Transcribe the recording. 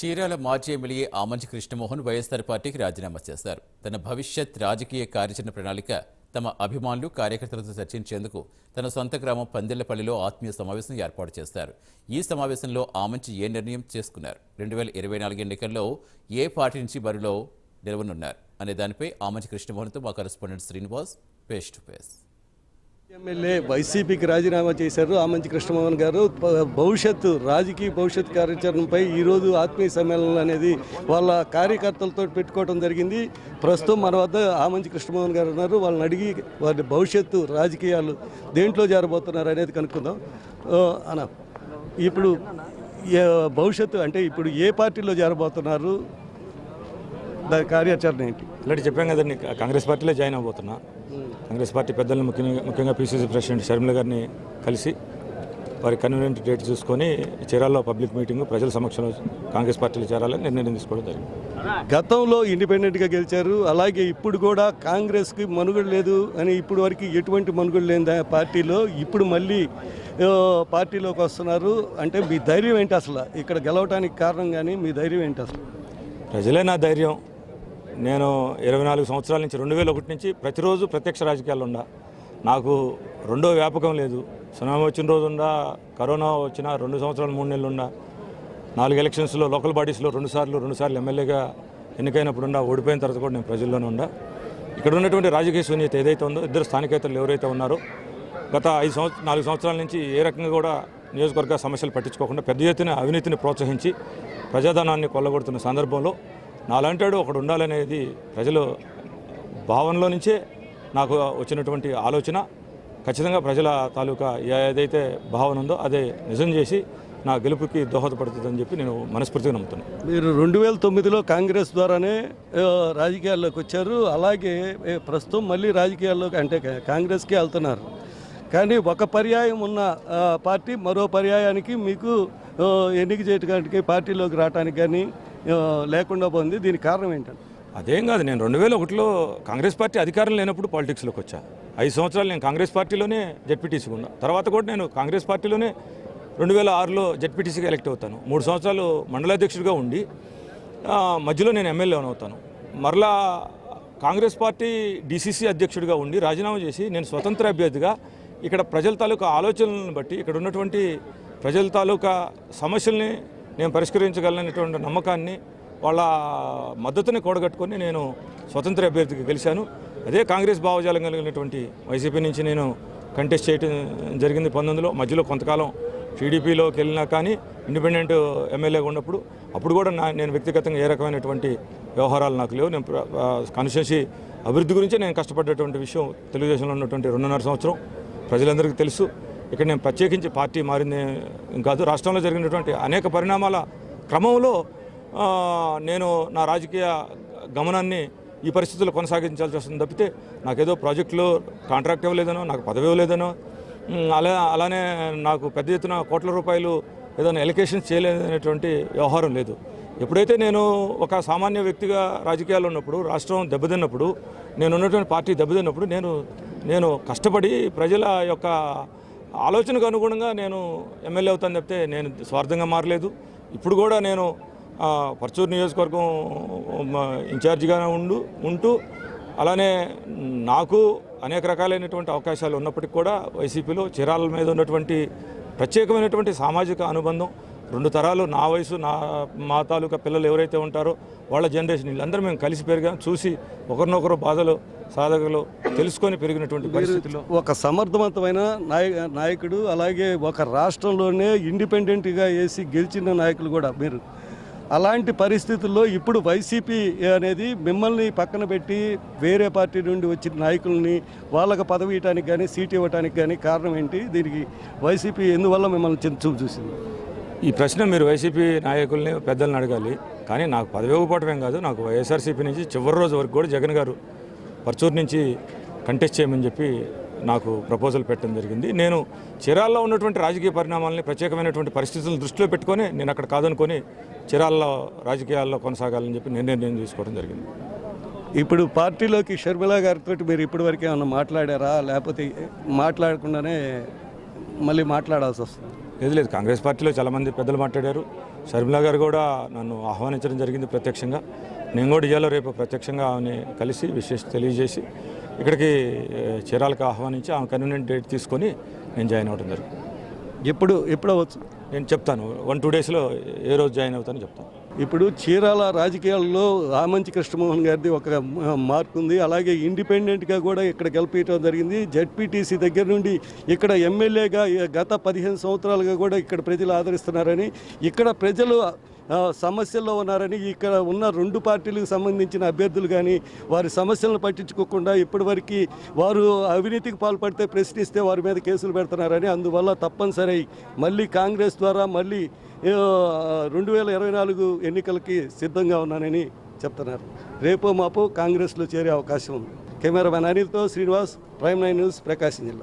చీరాల మాజీ ఎమ్మెల్యే ఆమంచి కృష్ణమోహన్ వైఎస్ఆర్ పార్టీకి రాజీనామా చేశారు. తన భవిష్యత్ రాజకీయ కార్యాచరణ ప్రణాళిక తమ అభిమానులు కార్యకర్తలతో చర్చించేందుకు తన సొంత గ్రామం పందిళ్ళపల్లిలో ఆత్మీయ సమావేశం ఏర్పాటు చేస్తారు ఈ సమావేశంలో ఆమంచి ఏ నిర్ణయం చేసుకున్నారు? రెండు వేల ఇరవై నాలుగు ఎన్నికల్లో ఏ పార్టీ నుంచి బరిలో నిలవనున్నారు? అనే దానిపై ఆమంచి కృష్ణమోహన్తో మా correspondent Srinivas face to face. MLA వైసీపీకి రాజీనామా చేశారు. ఆమంచి కృష్ణమోహన్ గారు. భవిష్యత్తు రాజకీయ భవిష్యత్ కార్యాచరణపై ఈరోజు ఆత్మీయ సమ్మేళనం అనేది వాళ్ళ కార్యకర్తలతో పెట్టుకోవడం జరిగింది. ప్రస్తుతం మన వద్ద ఆమంచి కృష్ణమోహన్ గారు ఉన్నారు. వాళ్ళని అడిగి వారి భవిష్యత్తు రాజకీయాలు దేంట్లో జారబోతున్నారు అనేది కనుక్కుందాం. అన్న ఇప్పుడు భవిష్యత్తు అంటే ఇప్పుడు ఏ పార్టీలో జారబోతున్నారు? దాని కార్యాచరణ ఏంటి? ఇలాంటి చెప్పాం కదండి కాంగ్రెస్ పార్టీలో జాయిన్ అవబోతున్నా కాంగ్రెస్ పార్టీ పెద్దలను ముఖ్యంగా ముఖ్యంగా పీసీసీ ప్రెసిడెంట్ షర్మిల గారిని కలిసి వారి కన్వీనియంట్ డేట్ చూసుకొని చీరాల్లో పబ్లిక్ మీటింగ్ ప్రజల సమక్షంలో కాంగ్రెస్ పార్టీలో చేరాలని నిర్ణయం తీసుకోవడం జరిగింది. గతంలో ఇండిపెండెంట్గా గెలిచారు. అలాగే ఇప్పుడు కూడా కాంగ్రెస్కి మనుగడ లేదు అని ఇప్పుడు వరకు ఎటువంటి మనుగడ లేని పార్టీలో ఇప్పుడు మళ్ళీ పార్టీలోకి వస్తున్నారు. అంటే మీ ధైర్యం ఏంటి అసలు? ఇక్కడ గెలవడానికి కారణం కానీ మీ ధైర్యం ఏంటి అసలు? ప్రజలే నా ధైర్యం. నేను ఇరవై నాలుగు సంవత్సరాల నుంచి రెండు వేల ఒకటి నుంచి ప్రతిరోజు ప్రత్యక్ష రాజకీయాలు ఉండా. నాకు రెండో వ్యాపకం లేదు. సునామీ వచ్చిన రోజు ఉండా కరోనా వచ్చిన రెండు సంవత్సరాలు మూడు నెలలు ఉండా. నాలుగు ఎలక్షన్స్లో లోకల్ బాడీస్లో రెండు సార్లు ఎమ్మెల్యేగా ఎన్నికైనప్పుడు ఉండా ఓడిపోయిన తర్వాత కూడా నేను ప్రజల్లోనే ఉండా. ఇక్కడ ఉన్నటువంటి రాజకీయ శూన్యత ఏదైతే ఉందో ఇద్దరు స్థానికేతలు ఎవరైతే ఉన్నారో గత ఐదు సంవత్సరం నాలుగు సంవత్సరాల నుంచి ఏ రకంగా కూడా నియోజకవర్గ సమస్యలు పట్టించుకోకుండా పెద్ద ఎత్తున అవినీతిని ప్రోత్సహించి ప్రజాధనాన్ని కొల్లగొడుతున్న సందర్భంలో నాలంటాడు ఒకడు ఉండాలనేది ప్రజలు భావనలో నుంచే నాకు వచ్చినటువంటి ఆలోచన. ఖచ్చితంగా ప్రజల తాలూకా ఏదైతే భావన ఉందో అదే నిజం చేసి నా గెలుపుకి దోహదపడుతుందని చెప్పి నేను మనస్ఫూర్తిగా నమ్ముతున్నాను. మీరు రెండు వేల తొమ్మిదిలో కాంగ్రెస్ ద్వారానే రాజకీయాల్లోకి వచ్చారు. అలాగే ప్రస్తుతం మళ్ళీ రాజకీయాల్లోకి అంటే కాంగ్రెస్కి కాంగ్రెస్కే వెళ్తున్నారు. కానీ ఒక పర్యాయం ఉన్న పార్టీ మరో పర్యాయానికి మీకు ఎన్నిక చేయడానికి పార్టీలోకి రావటానికి కానీ లేకుండా పోయింది. దీనికి కారణం ఏంటంటే? అదేం కాదు. నేను రెండు వేల ఒకటిలో కాంగ్రెస్ పార్టీ అధికారం లేనప్పుడు పాలిటిక్స్లోకి వచ్చా. ఐదు సంవత్సరాలు నేను కాంగ్రెస్ పార్టీలోనే జడ్పీటీసీగా ఉన్నా. తర్వాత కూడా నేను కాంగ్రెస్ పార్టీలోనే రెండు వేల ఆరులో జడ్పీటీసీగా ఎలక్ట్ అవుతాను. మూడు సంవత్సరాలు మండలాధ్యక్షుడిగా ఉండి మధ్యలో నేను ఎమ్మెల్యే అవుతాను. మరలా కాంగ్రెస్ పార్టీ డీసీసీ అధ్యక్షుడిగా ఉండి రాజీనామా చేసి నేను స్వతంత్ర అభ్యర్థిగా ఇక్కడ ప్రజల తాలూకా ఆలోచనలను బట్టి ఇక్కడ ఉన్నటువంటి ప్రజల తాలూకా సమస్యల్ని నేను పరిష్కరించగలనటువంటి నమ్మకాన్ని వాళ్ళ మద్దతుని కూడగట్టుకొని నేను స్వతంత్ర అభ్యర్థికి గెలిచాను. అదే కాంగ్రెస్ భావజాలం కలిగినటువంటి వైసీపీ నుంచి నేను కంటెస్ట్ చేయడం జరిగింది పంతొమ్మిదిలో. మధ్యలో కొంతకాలం టీడీపీలోకి వెళ్ళినా కానీ ఇండిపెండెంట్ ఎమ్మెల్యేగా ఉన్నప్పుడు అప్పుడు కూడా నా నేను వ్యక్తిగతంగా ఏ రకమైనటువంటి వ్యవహారాలు నాకు లేవు. నేను కాన్స్టిట్యున్సీ అభివృద్ధి గురించి నేను కష్టపడ్డటువంటి విషయం తెలుగుదేశంలో ఉన్నటువంటి రెండున్నర సంవత్సరం ప్రజలందరికీ తెలుసు. ఇక్కడ నేను ప్రత్యేకించి పార్టీ మారింది కాదు. రాష్ట్రంలో జరిగినటువంటి అనేక పరిణామాల క్రమంలో నేను నా రాజకీయ గమనాన్ని ఈ పరిస్థితుల్లో కొనసాగించాల్సి వస్తుంది తప్పితే నాకేదో ప్రాజెక్టులో కాంట్రాక్ట్ ఇవ్వలేదనో నాకు పదవి ఇవ్వలేదనో అలా అలానే నాకు పెద్ద ఎత్తున కోట్ల రూపాయలు ఏదైనా ఎలికేషన్ చేయలేదనేటువంటి వ్యవహారం లేదు. ఎప్పుడైతే నేను ఒక సామాన్య వ్యక్తిగా రాజకీయాలు ఉన్నప్పుడు రాష్ట్రం దెబ్బతిన్నప్పుడు నేను ఉన్నటువంటి పార్టీ దెబ్బతిన్నప్పుడు నేను నేను కష్టపడి ప్రజల యొక్క ఆలోచనకు అనుగుణంగా నేను ఎమ్మెల్యే అవుతాను చెప్తే నేను స్వార్థంగా మారలేదు. ఇప్పుడు కూడా నేను ఆ, పర్చూరు నియోజకవర్గం మ, ఇన్ఛార్జిగా ఉండు ఉంటూ అలానే నాకు అనేక రకాలైనటువంటి అవకాశాలు ఉన్నప్పటికీ కూడా వైసీపీలో చీరాల మీద ఉన్నటువంటి ప్రత్యేకమైనటువంటి సామాజిక అనుబంధం రెండు తరాలు నా వయసు నా మా తాలూకా పిల్లలు ఎవరైతే ఉంటారో వాళ్ళ జనరేషన్ వీళ్ళందరూ మేము కలిసి పెరిగాం చూసి ఒకరినొకరు బాధలు సాధకులు తెలుసుకొని పెరిగినటువంటి పరిస్థితుల్లో ఒక సమర్థవంతమైన నాయ నాయకుడు అలాగే ఒక రాష్ట్రంలోనే ఇండిపెండెంట్గా వేసి గెలిచిన నాయకులు కూడా మీరు. అలాంటి పరిస్థితుల్లో ఇప్పుడు వైసీపీ అనేది మిమ్మల్ని పక్కన పెట్టి వేరే పార్టీ నుండి వచ్చిన నాయకుల్ని వాళ్ళకి పదవి ఇవ్వడానికి కానీ సీట్ ఇవ్వడానికి కానీ కారణం ఏంటి? దీనికి వైసీపీ ఎందువల్ల మిమ్మల్ని చూపు చూసింది? ఈ ప్రశ్న మీరు వైసీపీ నాయకుల్ని పెద్దల్ని అడగాలి. కానీ నాకు పదవి ఇవ్వకపోవటమేం కాదు. నాకు వైఎస్ఆర్సీపీ నుంచి చివరి రోజు వరకు కూడా జగన్ గారు పర్చూరు నుంచి కంటెస్ట్ చేయమని చెప్పి నాకు ప్రపోజల్ పెట్టడం జరిగింది. నేను చీరాల్లో ఉన్నటువంటి రాజకీయ పరిణామాలని ప్రత్యేకమైనటువంటి పరిస్థితులను దృష్టిలో పెట్టుకొని నేను అక్కడ కాదనుకొని చీరాల్లో రాజకీయాల్లో కొనసాగాలని చెప్పి నేను నిర్ణయం తీసుకోవడం జరిగింది. ఇప్పుడు పార్టీలోకి షర్మిలా గారితో మీరు ఇప్పటివరకు ఏమన్నా మాట్లాడారా? లేకపోతే మాట్లాడకుండానే మళ్ళీ మాట్లాడాల్సి వస్తుంది. లేదు లేదు. కాంగ్రెస్ పార్టీలో చాలామంది పెద్దలు మాట్లాడారు. షర్మిలా గారు కూడా నన్ను ఆహ్వానించడం జరిగింది ప్రత్యక్షంగా. నేను కూడా ఇవాళ రేపు ప్రత్యక్షంగా ఆమెని కలిసి విశేష తెలియజేసి ఇక్కడికి చీరాలకు ఆహ్వానించి ఆమె కన్వీనియంట్ డేట్ తీసుకొని నేను జాయిన్ అవ్వడం జరిగింది. ఎప్పుడు ఎప్పుడు అవ్వచ్చు? నేను చెప్తాను. వన్ టూ డేస్లో ఏ రోజు జాయిన్ అవుతానో చెప్తాను. ఇప్పుడు చీరాల రాజకీయాల్లో ఆమంచి కృష్ణమోహన్ గారిది ఒక మ- మార్పు ఉంది. అలాగే ఇండిపెండెంట్గా కూడా ఇక్కడ గెలిపించడం జరిగింది. జడ్పీటీసీ దగ్గర నుండి ఇక్కడ ఎమ్మెల్యేగా గత పదిహేను సంవత్సరాలుగా కూడా ఇక్కడ ప్రజలు ఆదరిస్తున్నారని. ఇక్కడ ప్రజలు సమస్యల్లో ఉన్నారని ఇక్కడ ఉన్న రెండు పార్టీలకు సంబంధించిన అభ్యర్థులు కానీ వారి సమస్యలను పట్టించుకోకుండా ఇప్పటివరకు వారు అవినీతికి పాల్పడితే ప్రశ్నిస్తే వారి మీద కేసులు పెడుతున్నారని అందువల్ల తప్పనిసరి మళ్ళీ కాంగ్రెస్ ద్వారా మళ్ళీ రెండు వేల ఇరవై నాలుగు ఎన్నికలకి సిద్ధంగా ఉన్నానని చెప్తున్నారు. రేపో మాపో కాంగ్రెస్లో చేరే అవకాశం ఉంది. Cameraman అనిల్తో Srinivas prime nine news Prakasam జిల్లా.